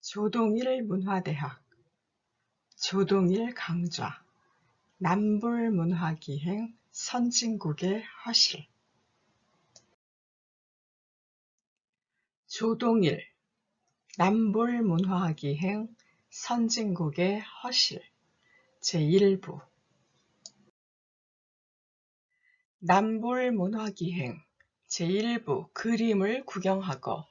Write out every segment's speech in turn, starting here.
조동일 문화대학 조동일 강좌 남불문화기행 선진국의 허실. 조동일 남불문화기행 선진국의 허실. 제1부. 남불문화기행 제1부 그림을 구경하고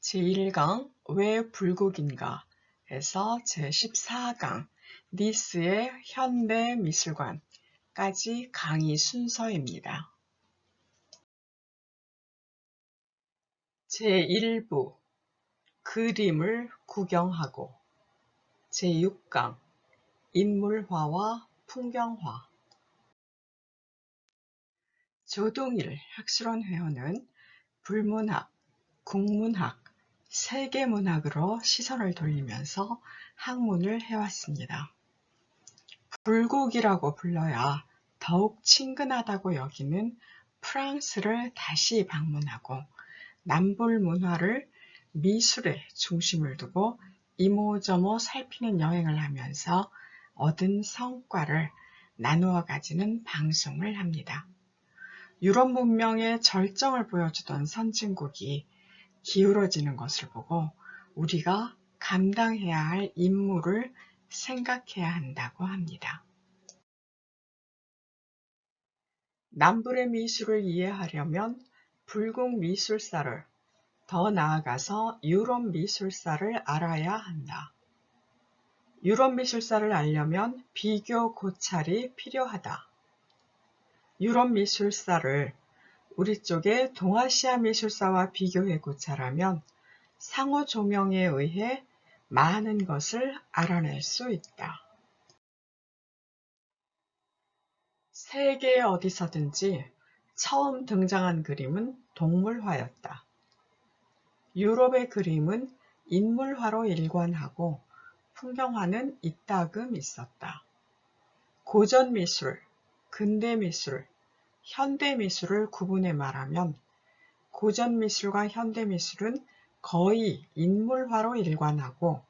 제1강 왜 불국인가? 에서 제14강 니스의 현대 미술관까지 강의 순서입니다. 제1부 그림을 구경하고. 제6강 인물화와 풍경화. 조동일 학술원 회원은 불문학, 국문학, 세계 문학으로 시선을 돌리면서 학문을 해왔습니다. 불국이라고 불러야 더욱 친근하다고 여기는 프랑스를 다시 방문하고 남불 문화를 미술에 중심을 두고 이모저모 살피는 여행을 하면서 얻은 성과를 나누어 가지는 방송을 합니다. 유럽 문명의 절정을 보여주던 선진국이 기울어지는 것을 보고 우리가 감당해야 할 임무를 생각해야 한다고 합니다. 남불의 미술을 이해하려면 불국 미술사를 더 나아가서 유럽 미술사를 알아야 한다. 유럽 미술사를 알려면 비교 고찰이 필요하다. 유럽 미술사를 우리 쪽의 동아시아 미술사와 비교해 고찰하면 상호 조명에 의해 많은 것을 알아낼 수 있다. 세계 어디서든지 처음 등장한 그림은 동물화였다. 유럽의 그림은 인물화로 일관하고 풍경화는 이따금 있었다. 고전 미술, 근대 미술, 현대 미술을 구분해 말하면 고전 미술과 현대 미술은 거의 인물화로 일관하고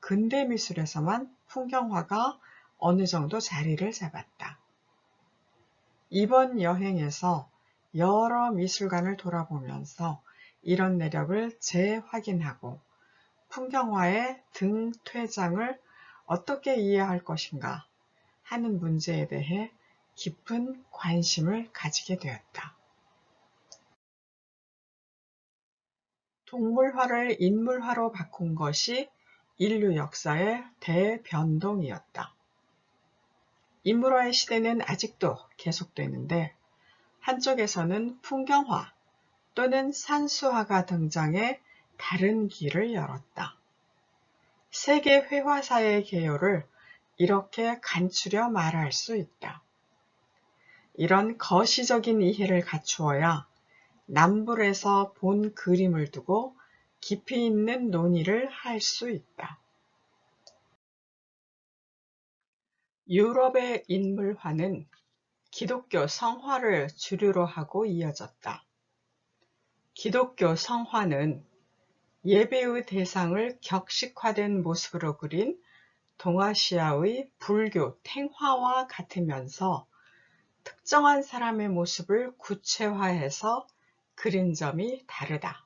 근대 미술에서만 풍경화가 어느 정도 자리를 잡았다. 이번 여행에서 여러 미술관을 돌아보면서 이런 내력을 재확인하고 풍경화의 등 퇴장을 어떻게 이해할 것인가 하는 문제에 대해 깊은 관심을 가지게 되었다. 동물화를 인물화로 바꾼 것이 인류 역사의 대변동이었다. 인물화의 시대는 아직도 계속되는데 한쪽에서는 풍경화 또는 산수화가 등장해 다른 길을 열었다. 세계 회화사의 개요를 이렇게 간추려 말할 수 있다. 이런 거시적인 이해를 갖추어야 남불에서 본 그림을 두고 깊이 있는 논의를 할 수 있다. 유럽의 인물화는 기독교 성화를 주류로 하고 이어졌다. 기독교 성화는 예배의 대상을 격식화된 모습으로 그린 동아시아의 불교 탱화와 같으면서 특정한 사람의 모습을 구체화해서 그린 점이 다르다.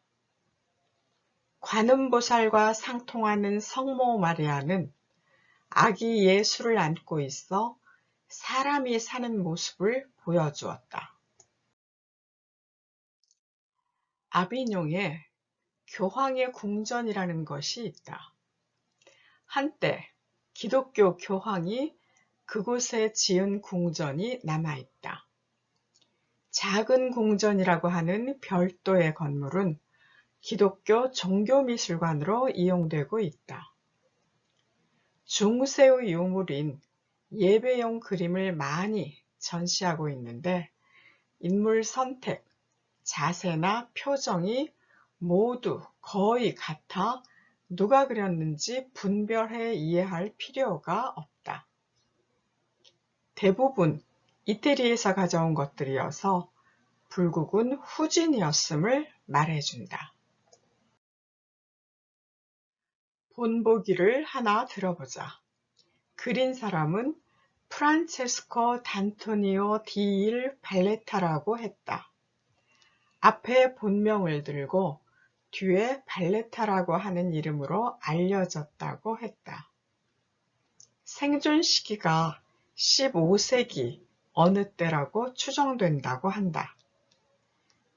관음보살과 상통하는 성모 마리아는 아기 예수를 안고 있어 사람이 사는 모습을 보여주었다. 아비뇽에 교황의 궁전이라는 것이 있다. 한때 기독교 교황이 그곳에 지은 궁전이 남아있다. 작은 궁전이라고 하는 별도의 건물은 기독교 종교미술관으로 이용되고 있다. 중세의 유물인 예배용 그림을 많이 전시하고 있는데 인물 선택, 자세나 표정이 모두 거의 같아 누가 그렸는지 분별해 이해할 필요가 없다. 대부분 이태리에서 가져온 것들이어서 불국은 후진이었음을 말해준다. 본보기를 하나 들어보자. 그린 사람은 프란체스코 단토니오 디일 발레타라고 했다. 앞에 본명을 들고 뒤에 발레타라고 하는 이름으로 알려졌다고 했다. 생존 시기가 15세기 어느 때라고 추정된다고 한다.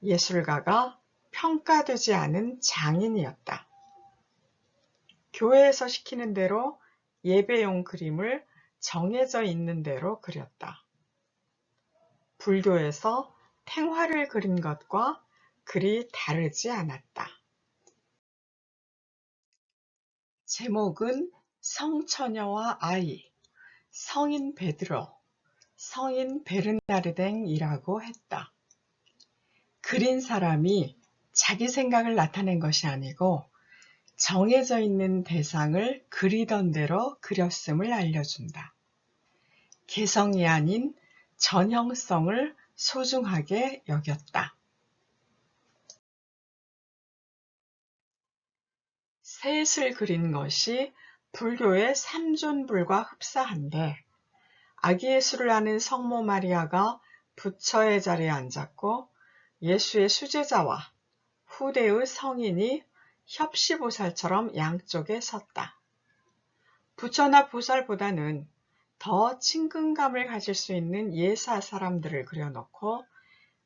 예술가가 평가되지 않은 장인이었다. 교회에서 시키는 대로 예배용 그림을 정해져 있는 대로 그렸다. 불교에서 탱화를 그린 것과 그리 다르지 않았다. 제목은 성처녀와 아이, 성인 베드로, 성인 베르나르댕이라고 했다. 그린 사람이 자기 생각을 나타낸 것이 아니고 정해져 있는 대상을 그리던 대로 그렸음을 알려준다. 개성이 아닌 전형성을 소중하게 여겼다. 셋을 그린 것이 불교의 삼존불과 흡사한데 아기 예수를 아는 성모 마리아가 부처의 자리에 앉았고 예수의 수제자와 후대의 성인이 협시보살처럼 양쪽에 섰다. 부처나 보살보다는 더 친근감을 가질 수 있는 예사 사람들을 그려놓고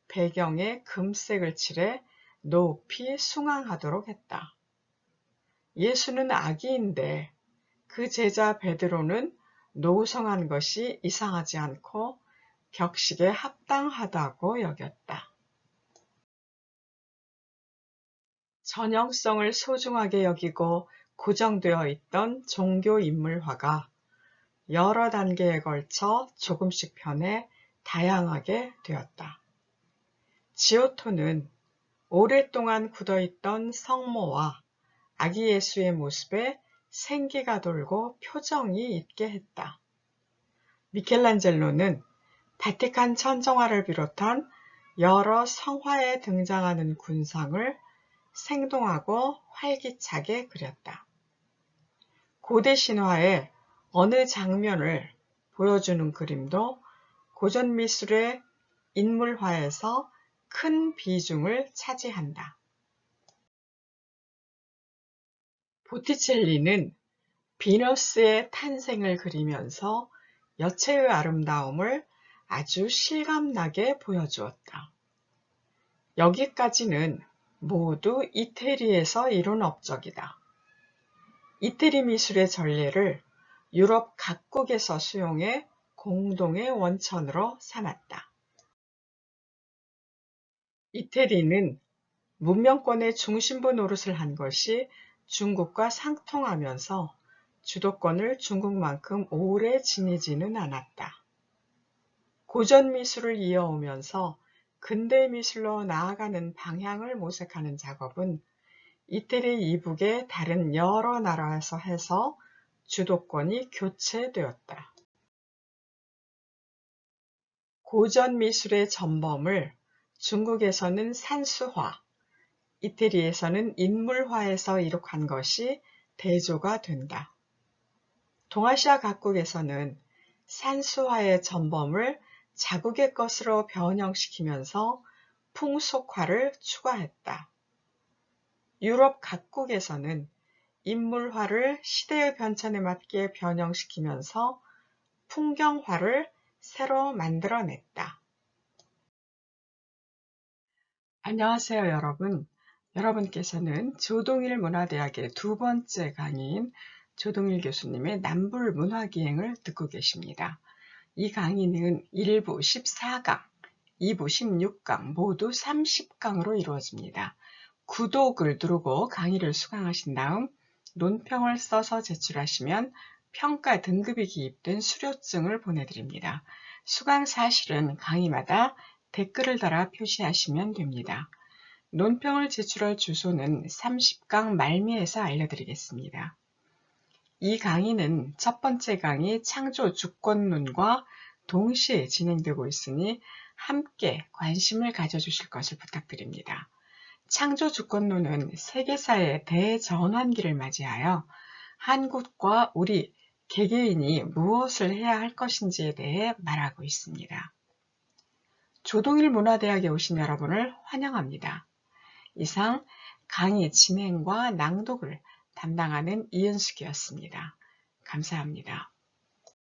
배경에 금색을 칠해 높이 숭앙하도록 했다. 예수는 아기인데 그 제자 베드로는 노성한 것이 이상하지 않고 격식에 합당하다고 여겼다. 전형성을 소중하게 여기고 고정되어 있던 종교 인물화가 여러 단계에 걸쳐 조금씩 변해 다양하게 되었다. 지오토는 오랫동안 굳어있던 성모와 아기 예수의 모습에 생기가 돌고 표정이 있게 했다. 미켈란젤로는 바티칸 천정화를 비롯한 여러 성화에 등장하는 군상을 생동하고 활기차게 그렸다. 고대 신화의 어느 장면을 보여주는 그림도 고전 미술의 인물화에서 큰 비중을 차지한다. 보티첼리는 비너스의 탄생을 그리면서 여체의 아름다움을 아주 실감나게 보여주었다. 여기까지는 모두 이태리에서 이룬 업적이다. 이태리 미술의 전례를 유럽 각국에서 수용해 공동의 원천으로 삼았다. 이태리는 문명권의 중심부 노릇을 한 것이 중국과 상통하면서 주도권을 중국만큼 오래 지니지는 않았다. 고전 미술을 이어오면서 근대 미술로 나아가는 방향을 모색하는 작업은 이태리 이북의 다른 여러 나라에서 해서 주도권이 교체되었다. 고전 미술의 전범을 중국에서는 산수화, 이태리에서는 인물화에서 이룩한 것이 대조가 된다. 동아시아 각국에서는 산수화의 전범을 자국의 것으로 변형시키면서 풍속화를 추가했다. 유럽 각국에서는 인물화를 시대의 변천에 맞게 변형시키면서 풍경화를 새로 만들어냈다. 안녕하세요 여러분. 여러분께서는 조동일 문화대학의 두 번째 강의인 조동일 교수님의 남불 문화기행을 듣고 계십니다. 이 강의는 1부 14강, 2부 16강 모두 30강으로 이루어집니다. 구독을 누르고 강의를 수강하신 다음 논평을 써서 제출하시면 평가 등급이 기입된 수료증을 보내드립니다. 수강 사실은 강의마다 댓글을 달아 표시하시면 됩니다. 논평을 제출할 주소는 30강 말미에서 알려드리겠습니다. 이 강의는 첫 번째 강의 창조 주권론과 동시에 진행되고 있으니 함께 관심을 가져주실 것을 부탁드립니다. 창조 주권론은 세계사의 대전환기를 맞이하여 한국과 우리 개개인이 무엇을 해야 할 것인지에 대해 말하고 있습니다. 조동일 문화대학에 오신 여러분을 환영합니다. 이상 강의 진행과 낭독을 담당하는 이은숙이었습니다. 감사합니다.